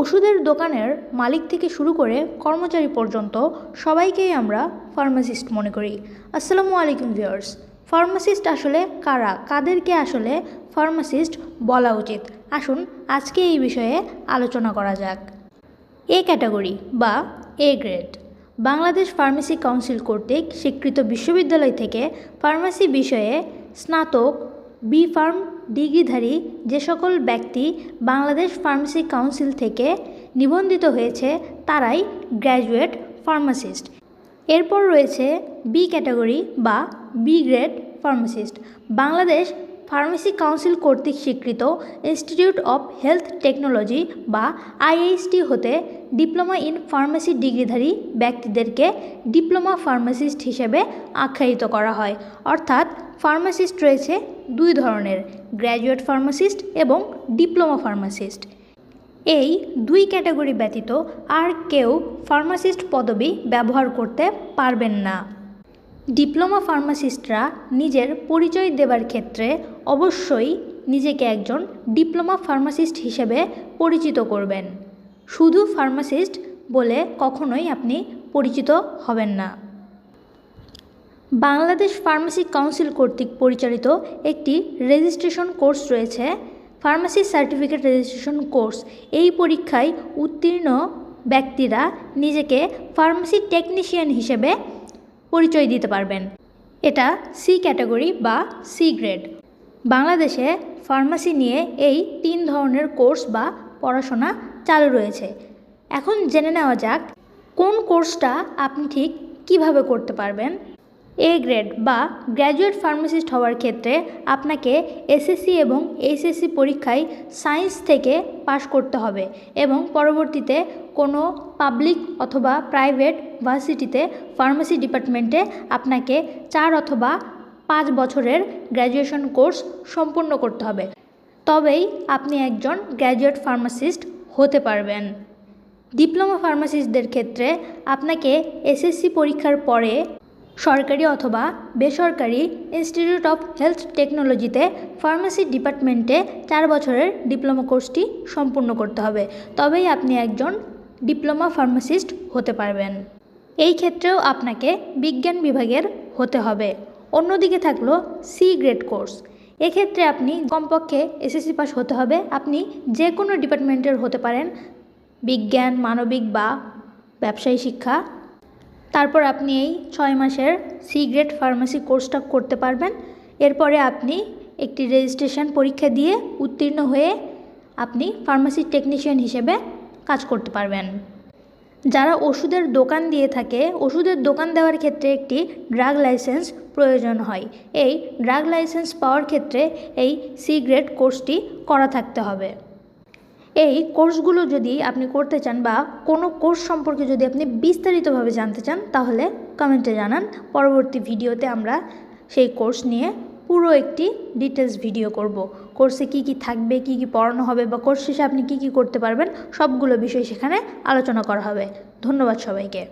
ওষুধের দোকানের মালিক থেকে শুরু করে কর্মচারী পর্যন্ত সবাইকেই আমরা ফার্মাসিস্ট মনে করি। আসসালামু আলাইকুম ভিউয়ার্স ফার্মাসিস্ট আসলে কারা? কাদেরকে আসলে ফার্মাসিস্ট বলা উচিত? আসুন আজকে এই বিষয়ে আলোচনা করা যাক। এ ক্যাটাগরি বা A grade, Bangladesh pharmacy council কর্তৃক স্বীকৃত বিশ্ববিদ্যালয় থেকে ফার্মাসি বিষয়ে স্নাতক বি ফার্ম ডিগ্রিধারী যে সকল ব্যক্তি বাংলাদেশ ফার্মেসি কাউন্সিল থেকে নিবন্ধিত হয়েছে, তারাই গ্র্যাজুয়েট ফার্মাসিস্ট। এরপর রয়েছে বি ক্যাটাগরি বা B grade pharmacist. Bangladesh pharmacy council কর্তৃক স্বীকৃত ইনস্টিটিউট অফ হেলথ টেকনোলজি বা আইএইচটি হতে ডিপ্লোমা ইন ফার্মেসি ডিগ্রিধারী ব্যক্তিদেরকে ডিপ্লোমা ফার্মাসিস্ট হিসেবে আখ্যায়িত করা হয়। অর্থাৎ ফার্মাসিস্ট রয়েছে দুই ধরনের, গ্র্যাজুয়েট ফার্মাসিস্ট এবং ডিপ্লোমা ফার্মাসিস্ট। এই দুই ক্যাটাগরি ব্যতীত আর কেউ ফার্মাসিস্ট পদবি ব্যবহার করতে পারবেন না। ডিপ্লোমা ফার্মাসিস্টরা নিজের পরিচয় দেবার ক্ষেত্রে অবশ্যই নিজেকে একজন ডিপ্লোমা ফার্মাসিস্ট হিসেবে পরিচিত করবেন। শুধু ফার্মাসিস্ট বলে কখনোই আপনি পরিচিত হবেন না। বাংলাদেশ ফার্মাসি কাউন্সিল কর্তৃক পরিচালিত একটি রেজিস্ট্রেশন কোর্স রয়েছে। Pharmacy certificate registration course. এই পরীক্ষায় উত্তীর্ণ ব্যক্তিরা নিজেকে ফার্মাসি টেকনিশিয়ান হিসেবে পরিচয় দিতে পারবেন। এটা সি ক্যাটাগরি বা সি গ্রেড। বাংলাদেশে ফার্মাসি নিয়ে এই তিন ধরনের কোর্স বা পড়াশোনা চালু রয়েছে। এখন জেনে নেওয়া যাক, কোন কোর্সটা আপনি ঠিক কীভাবে করতে পারবেন? এ গ্রেড বা গ্র্যাজুয়েট ফার্মাসিস্ট হওয়ার ক্ষেত্রে আপনাকে এসএসসি এবং এইচএসসি পরীক্ষায় সায়েন্স থেকে পাশ করতে হবে এবং পরবর্তীতে কোনো পাবলিক অথবা প্রাইভেট ভার্সিটিতে ফার্মাসি ডিপার্টমেন্টে আপনাকে চার অথবা পাঁচ বছরের গ্র্যাজুয়েশন কোর্স সম্পূর্ণ করতে হবে। তবেই আপনি একজন গ্র্যাজুয়েট ফার্মাসিস্ট হতে পারবেন। ডিপ্লোমা ফার্মাসিস্টদের ক্ষেত্রে আপনাকে এসএসসি পরীক্ষার পরে সরকারি অথবা বেসরকারি ইনস্টিটিউট অফ হেলথ টেকনোলজিতে ফার্মাসি ডিপার্টমেন্টে চার বছরের ডিপ্লোমা কোর্সটি সম্পূর্ণ করতে হবে। তবেই আপনি একজন ডিপ্লোমা ফার্মাসিস্ট হতে পারবেন। এই ক্ষেত্রেও আপনাকে বিজ্ঞান বিভাগের হতে হবে। অন্যদিকে থাকল সি গ্রেড কোর্স। এক্ষেত্রে আপনি কমপক্ষে এসএসসি পাস হতে হবে। আপনি যে কোনো ডিপার্টমেন্টের হতে পারেন। বিজ্ঞান, মানবিক বা ব্যবসায়ী শিক্ষা। তারপর আপনি এই ছয় মাসের সি গ্রেড ফার্মাসি কোর্সটা করতে পারবেন। এরপরে আপনি একটি রেজিস্ট্রেশন পরীক্ষা দিয়ে উত্তীর্ণ হয়ে আপনি ফার্মাসি টেকনিশিয়ান হিসেবে কাজ করতে পারবেন। যারা ওষুধের দোকান দিয়ে থাকে, ওষুধের দোকান দেওয়ার ক্ষেত্রে একটি ড্রাগ লাইসেন্স প্রয়োজন হয়। এই ড্রাগ লাইসেন্স পাওয়ার ক্ষেত্রে এই সি গ্রেড কোর্সটি করা থাকতে হবে। এই কোর্সগুলো যদি আপনি করতে চান বা কোনো কোর্স সম্পর্কে যদি আপনি বিস্তারিতভাবে জানতে চান, তাহলে কমেন্টে জানান। পরবর্তী ভিডিওতে আমরা সেই কোর্স নিয়ে পুরো একটি ডিটেলস ভিডিও করব। কোর্সে কি কি থাকবে, কি কি পড়ানো হবে বা কোর্স শেষে আপনি কি কি করতে পারবেন, সবগুলো বিষয় সেখানে আলোচনা করা হবে। ধন্যবাদ সবাইকে।